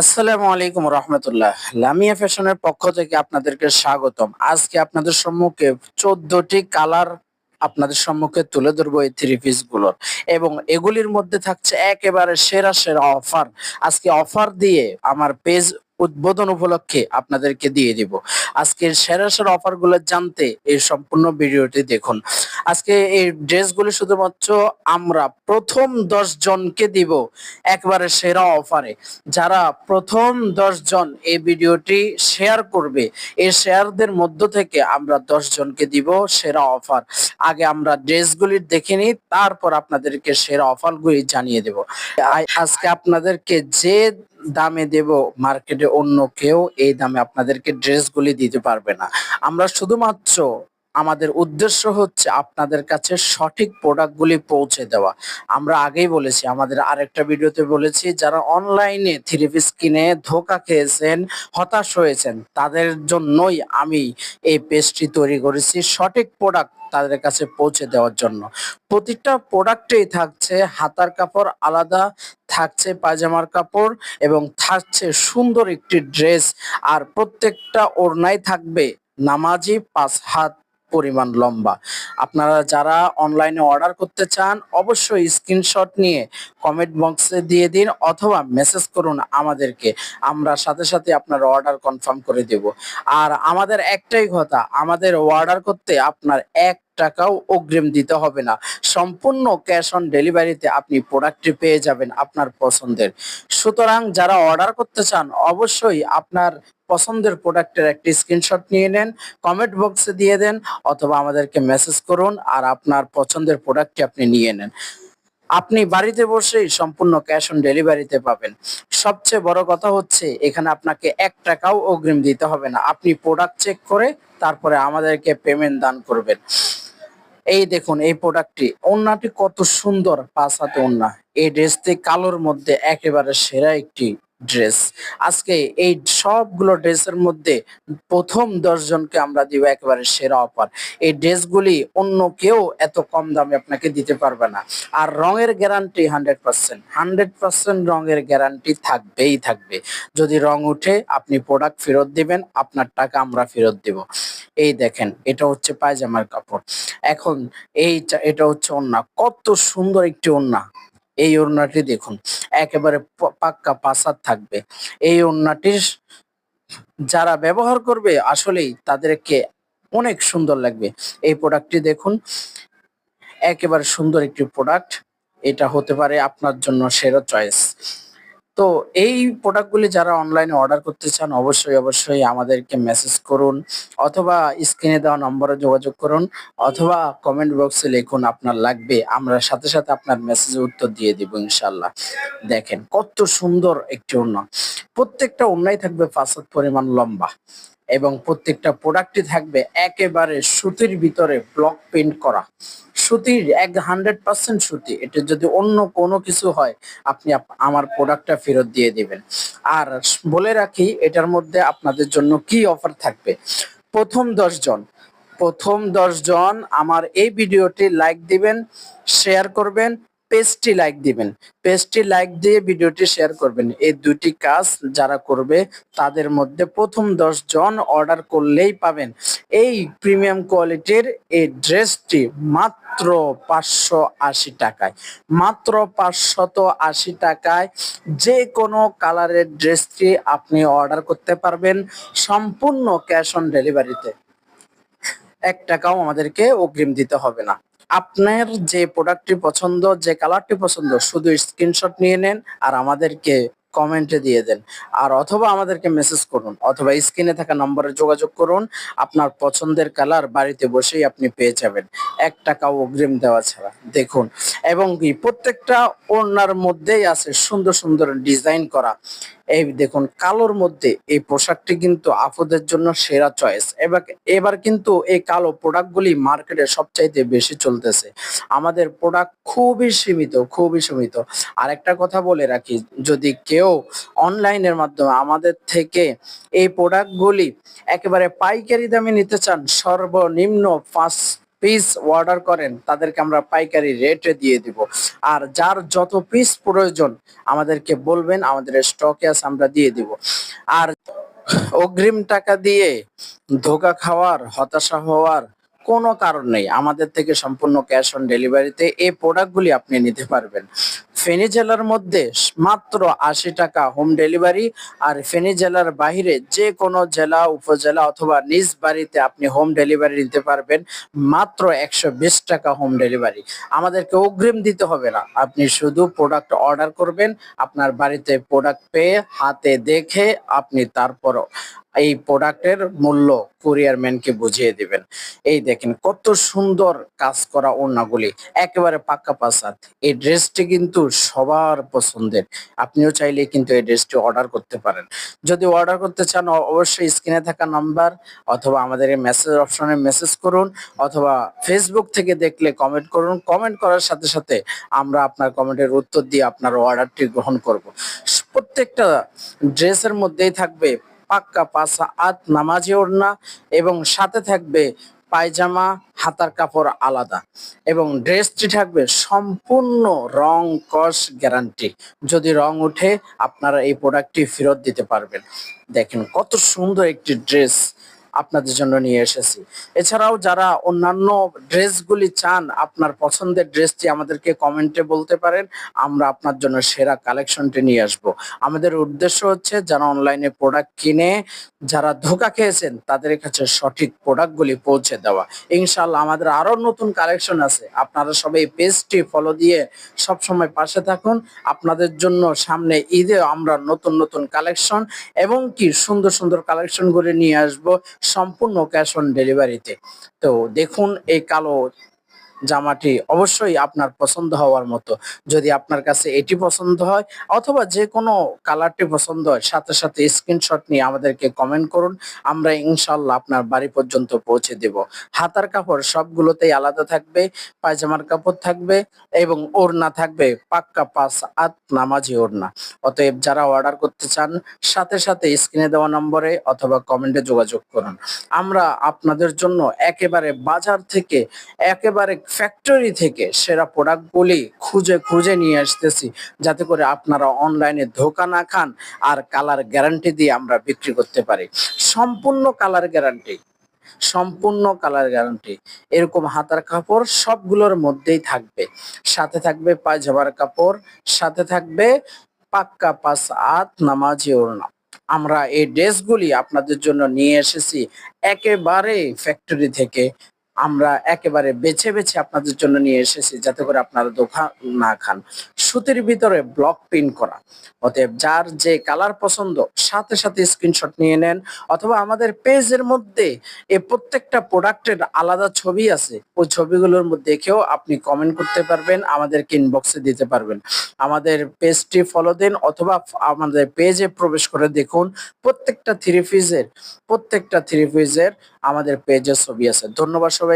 আসসালামু আলাইকুম রহমতুল্লাহ। লামিয়া ফ্যাশনের পক্ষ থেকে আপনাদেরকে স্বাগতম। আজকে আপনাদের সম্মুখে চোদ্দটি কালার আপনাদের সম্মুখে তুলে ধরবো এই থ্রি পিসগুলোর। এবং এগুলির মধ্যে থাকছে একেবারে সেরা সেরা অফার। আজকে অফার দিয়ে আমার পেজ উদ্বোধন উপলক্ষে আপনাদেরকে দিয়ে দিব। আজকের সেরা সেরা অফারগুলো জানতে এই সম্পূর্ণ ভিডিওটি দেখুন। আজকে এই ড্রেসগুলি শুধুমাত্র আমরা প্রথম দশ জনকে দিব একবারে সেরা অফারে। যারা প্রথম দশ জন এই ভিডিওটি শেয়ার করবে, এই শেয়ারদের মধ্য থেকে আমরা দশ জনকে দিব সেরা অফার। আগে আমরা ড্রেসগুলি দেখে নিই, তারপর আপনাদেরকে সেরা অফারগুলি জানিয়ে দেব। আজকে আপনাদেরকে যে দামে দেব মার্কেটে অন্য কেউ এই দামে আপনাদেরকে ড্রেসগুলি দিতে পারবে না। আমরা শুধুমাত্র আমাদের উদ্দেশ্য হচ্ছে আপনাদের কাছে সঠিক প্রোডাক্টগুলি পৌঁছে দেওয়া। আমরা আগেই বলেছি, আমাদের আরেকটা ভিডিওতে বলেছি, যারা অনলাইনে থ্রি পিস কিনে ধোকা খেয়েছেন, হতাশ হয়েছেন, তাদের জন্যই আমি এই পেজটি তৈরি করেছি সঠিক প্রোডাক্ট তাদের কাছে পৌঁছে দেওয়ার জন্য। প্রতিটা প্রোডাক্টেই থাকছে হাতার কাপড় আলাদা, থাকছে পায়জামার কাপড় এবং থাকছে সুন্দর একটি ড্রেস আর প্রত্যেকটা ওড়নায় থাকবে নামাজি পাঁচ হাত পরিমাণ লম্বা। আপনারা যারা অনলাইনে অর্ডার করতে চান, অবশ্যই স্ক্রিনশট নিয়ে কমেন্ট বক্সে দিয়ে দিন অথবা মেসেজ করুন আমাদেরকে। আমরা সাথে সাথে আপনার অর্ডার কনফার্ম করে দেব। আর আমাদের একটাই কথা, আমাদের অর্ডার করতে আপনার এক টাকাও অগ্রিম দিতে হবে না। সম্পূর্ণ ক্যাশ অন ডেলিভারিতে আপনি প্রোডাক্টটি পেয়ে যাবেন আপনার পছন্দের। সুতরাং যারা অর্ডার করতে চান, অবশ্যই আপনার পছন্দের প্রোডাক্টের একটি স্ক্রিনশট নিয়ে নেন কমেন্ট বক্সে দিয়ে দেন, অথবা আমাদেরকে মেসেজ করুন আর আপনার পছন্দের প্রোডাক্টটি আপনি নিয়ে নেন। আপনি বাড়িতে বসেই সম্পূর্ণ ক্যাশ অন ডেলিভারিতে পাবেন। সবচেয়ে বড় কথা হচ্ছে, এখানে আপনাকে এক টাকাও অগ্রিম দিতে হবে না। আপনি প্রোডাক্ট চেক করে তারপরে আমাদেরকে পেমেন্ট দান করবেন। এই দেখুন, এই প্রোডাক্টটি ওড়নাটি কত সুন্দর পাঁচ হাতে ওড়না। এই ড্রেসটি কালোর মধ্যে একেবারে সেরা একটি ড্রেস আজকে এই সবগুলো ড্রেসের মধ্যে প্রথম দশ জনকে আমরা দিব একেবারে সেরা অফার। এই ড্রেসগুলি অন্য কেউ এত কম দামে আপনাকে দিতে পারবে না। আর রঙের guarantee hundred percent hundred percent রঙের গ্যারান্টি থাকবেই থাকবে। যদি রং উঠে, আপনি প্রোডাক্ট ফেরত দিবেন, আপনার টাকা আমরা ফেরত দেব। এই দেখেন, এটা হচ্ছে পায়জামার কাপড়। এখন এই এটা হচ্ছে ওড়না। কত সুন্দর একটি ওড়না। এই ওড়নাটি দেখুন। একেবারে পাক্কা পাসার থাকবে। এই ওড়নাটির যারা ব্যবহার করবে, আসলেই তাদেরকে অনেক সুন্দর লাগবে। এই প্রোডাক্টটি দেখুন। একেবারে সুন্দর একটি প্রোডাক্ট। এটা হতে পারে আপনার জন্য সেরা চয়েস। তো এই প্রোডাক্টগুলি যারা অনলাইনে অর্ডার করতে চান, অবশ্যই অবশ্যই আমাদেরকে মেসেজ করুন অথবা স্ক্রিনে দেওয়া নম্বরে যোগাযোগ করুন অথবা কমেন্ট বক্সে লিখুন আপনার লাগবে, আমরা সাথে সাথে আপনার মেসেজের উত্তর দিয়ে দিব ইনশাল্লাহ দেখেন কত সুন্দর একটি ওড়না প্রত্যেকটা ওড়নাই থাকবে পাঁচ পরিমাণ লম্বা এবং প্রত্যেকটা প্রোডাক্টই থাকবে একেবারে সুতির ভিতরে ব্লক প্রিন্ট করা। সুতির, এক হান্ড্রেড পার্সেন্ট সুতি। এটা যদি অন্য কোনো কিছু হয়, আপনি আমার প্রোডাক্টটা ফেরত দিয়ে দিবেন। আর বলে রাখি, এটার মধ্যে আপনাদের জন্য কি অফার থাকবে? প্রথম দশজন প্রথম দশজন আমার এই ভিডিওটি লাইক দিবেন শেয়ার করবেন পেজটি লাইক দিবেন। পেজটি লাইক দিয়ে ভিডিওটি শেয়ার করবেন। এই দুটি কাজ যারা করবে, তাদের মধ্যে প্রথম দশ জন অর্ডার করলেই পাবেন। এই প্রিমিয়াম কোয়ালিটির এই ড্রেসটি মাত্র পাঁচশো আশি টাকায়। মাত্র পাঁচশত আশি টাকায় যে কোনো কালারের ড্রেসটি আপনি অর্ডার করতে পারবেন সম্পূর্ণ ক্যাশ অন ডেলিভারিতে এক টাকাও আমাদেরকে অগ্রিম দিতে হবে না। আপনার যে প্রোডাক্টটি পছন্দ, যে কালারটি পছন্দ, শুধু স্ক্রিনশট নিয়ে নেন আর আমাদেরকে কমেন্টে দিয়ে দেন। আর অথবা আমাদেরকে মেসেজ করুন, অথবা স্ক্রিনে থাকা নম্বরে যোগাযোগ করুন। আপনার পছন্দের কালার বাড়িতে বসেই আপনি পেয়ে যাবেন। এক টাকাও অগ্রিম দেওয়া ছাড়া। দেখুন, এবং কি প্রত্যেকটা ওড়নার মধ্যেই আছে সুন্দর সুন্দর ডিজাইন করা। এই দেখুন, কালোর মধ্যে এই পোশাকটি কিন্তু আপুদের জন্য সেরা চয়েস এবার এবার কিন্তু এই কালো প্রোডাক্টগুলি মার্কেটে সবচাইতে বেশি চলতেছে। আমাদের প্রোডাক্ট খুবই সীমিত খুবই সীমিত। আরেকটা কথা বলে রাখি, যদি কেউ অনলাইনের মাধ্যমে আমাদের থেকে এই প্রোডাক্টগুলি একেবারে পাইকারি দামে নিতে চান, সর্বনিম্ন পাঁচ পিস অর্ডার করেন, তাদেরকে আমরা পাইকারি রেটে দিয়ে দিব। আর যার যত পিস প্রয়োজন, আমাদেরকে বলবেন, আমাদের স্টকে আছে, আমরা দিয়ে দিব। আর অগ্রিম টাকা দিয়ে ধোকা খাওয়ার, হতাশা হওয়ার কোনো কারণ নেই। আমাদের থেকে সম্পূর্ণ ক্যাশ অন ডেলিভারিতে এই প্রোডাক্টগুলি আপনি নিতে পারবেন। ফেনী জেলার মধ্যে মাত্র আশি টাকা হোম ডেলিভারি আর ফেনী জেলার বাইরে যে কোনো জেলা, উপজেলা অথবা নিজ বাড়িতে আপনি হোম ডেলিভারি নিতে পারবেন। মাত্র একশো বিশ টাকা হোম ডেলিভারি আমাদেরকে অগ্রিম দিতে হবে না। আপনি শুধু প্রোডাক্ট অর্ডার করবেন, আপনার বাড়িতে প্রোডাক্ট পেয়ে হাতে দেখে আপনি তারপর এই প্রোডাক্টের মূল্য কুরিয়ার ম্যানকে বুঝিয়ে দিবেন। এই দেখেন কত সুন্দর কাজ করা ওড়নাগুলি। একেবারে পাক্কা পাসাদ। এই ড্রেসটি কিন্তু সবার পছন্দের। আপনিও চাইলে কিন্তু এই ড্রেসটি অর্ডার করতে পারেন। যদি অর্ডার করতে চান অবশ্যই স্ক্রিনে থাকা নাম্বার অথবা আমাদের এই মেসেজ অপশনে মেসেজ করুন অথবা ফেসবুক থেকে দেখলে কমেন্ট করুন। কমেন্ট করার সাথে সাথে আমরা আপনার কমেন্টের উত্তর দিয়ে আপনার অর্ডারটি গ্রহণ করব। প্রত্যেকটা ড্রেসের মধ্যেই থাকবে পাক্কা পাঁচা আত নামাজি ওড়না এবং সাথে থাকবে পায়জামা, হাতার কাপড় আলাদা এবং ড্রেসটি থাকবে সম্পূর্ণ রং কস গ্যারান্টি যদি রং ওঠে, আপনারা এই প্রোডাক্টটি ফেরত দিতে পারবেন। দেখেন কত সুন্দর একটি ড্রেস আপনাদের জন্য নিয়ে এসেছি। এছাড়াও যারা অন্যান্য ড্রেসগুলি চান, আপনার পছন্দের ড্রেসটি আমাদেরকে কমেন্টে বলতে পারেন, আমরা আপনার জন্য সেরা কালেকশনটি নিয়ে আসব। আমাদের উদ্দেশ্য হচ্ছে যারা অনলাইনে প্রোডাক্ট কিনে, যারা ধোকা খেয়েছেন, তাদের কাছে সঠিক প্রোডাক্টগুলি পৌঁছে দেওয়া। ইনশাল্লাহ আমাদের আরও নতুন কালেকশন আছে। আপনারা সবাই পেজটি ফলো দিয়ে সব সময় পাশে থাকুন। আপনাদের জন্য সামনে ঈদে আমরা নতুন নতুন কালেকশন এবং কি সুন্দর সুন্দর কালেকশনগুলি নিয়ে আসব। সম্পূর্ণ ক্যাশ অন ডেলিভারিতে তো দেখুন এই কালো জামাটি অবশ্যই আপনার পছন্দ হওয়ার মতো। যদি আপনার কাছে এটি পছন্দ হয় অথবা যে কোনো কালারটি পছন্দ হয়, সাথে সাথে স্ক্রিনশট নিয়ে আমাদেরকে কমেন্ট করুন। আমরা ইনশাল্লাহ আপনার বাড়ি পর্যন্ত পৌঁছে দেব। হাতার কাপড় সবগুলোতেই আলাদা থাকবে, পায়জামার কাপড় থাকবে এবং ওড়না থাকবে, পাক্কা পাঁচ আত নামাজি ওড়না। অতএব যারা অর্ডার করতে চান, সাথে সাথে স্ক্রিনে দেওয়া নম্বরে অথবা কমেন্টে যোগাযোগ করুন। আমরা আপনাদের জন্য একেবারে বাজার থেকে একেবারে ফ্যাক্টরি থেকে সেরা প্রোডাক্টগুলি খুঁজে খুঁজে নিয়ে আসতেছি, যাতে করে আপনারা অনলাইনে ধোকা না খান আর কালার গ্যারান্টি দিয়ে আমরা বিক্রি করতে পারি। সম্পূর্ণ কালার গ্যারান্টি সম্পূর্ণ কালার গ্যারান্টি এরকম হাতার কাপড় সবগুলোর মধ্যেই থাকবে। সাথে থাকবে পায়জামার কাপড়, সাথে থাকবে পাক্কা পাঁচ আত নামাজি ওড়না। আমরা এই ড্রেসগুলি আপনাদের জন্য নিয়ে এসেছি একেবারে ফ্যাক্টরি থেকে আমরা একেবারে বেছে বেছে আপনাদের জন্য নিয়ে এসেছি যাতে করে আপনারা ধোকা না খান। সুতির ভিতরে ব্লক প্রিন্ট করা। অতএব যার যে কালার পছন্দ, সাথে সাথে স্ক্রিনশট নিয়ে নেন। অথবা আমাদের পেজের মধ্যে এই প্রত্যেকটা প্রোডাক্টের আলাদা ছবি আছে। ওই ছবিগুলোর মধ্যে দেখেও আপনি কমেন্ট করতে পারবেন, আমাদেরকে ইনবক্সে দিতে পারবেন। আমাদের পেজটি ফলো দিন অথবা আমাদের পেজে প্রবেশ করে দেখুন। প্রত্যেকটা থ্রি পিসের প্রত্যেকটা থ্রি পিসের আমাদের পেজের ছবি আছে। ধন্যবাদ সবাই